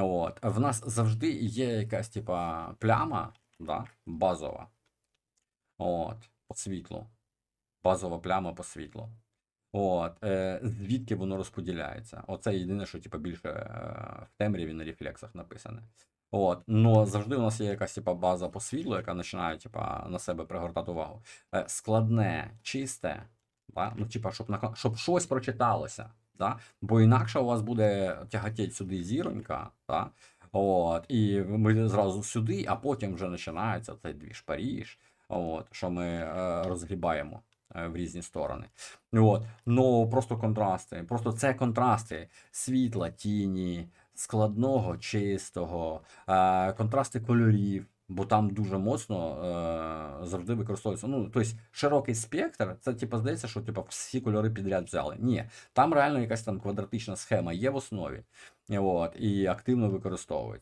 От. В нас завжди є якась типа пляма, да, базова. От, по світлу. Базова пляма по світлу. От, е, звідки воно розподіляється. Оце єдине, що типа, більше е, в темряві на рефлексах написане. От, но завжди у нас є якась типа, база по світлу, яка починає типа, на себе пригортати увагу. Е, складне, чисте, да? ну, типа, щоб, на, щоб щось прочиталося. Да? Бо інакше у вас буде тягатеть сюди зіронька, да? От, і ми зразу сюди, а потім вже починається цей двіж Паріж, от, що ми е, розгрібаємо е, в різні сторони. От. Ну, просто контрасти. Просто це контрасти світла, тіні, складного, чистого, е, контрасти кольорів. Бо там дуже моцно е, завжди використовується. Ну, тобто широкий спектр, це типу, здається, що типу, всі кольори підряд взяли. Ні, там реально якась там квадратична схема є в основі. От, і активно використовується.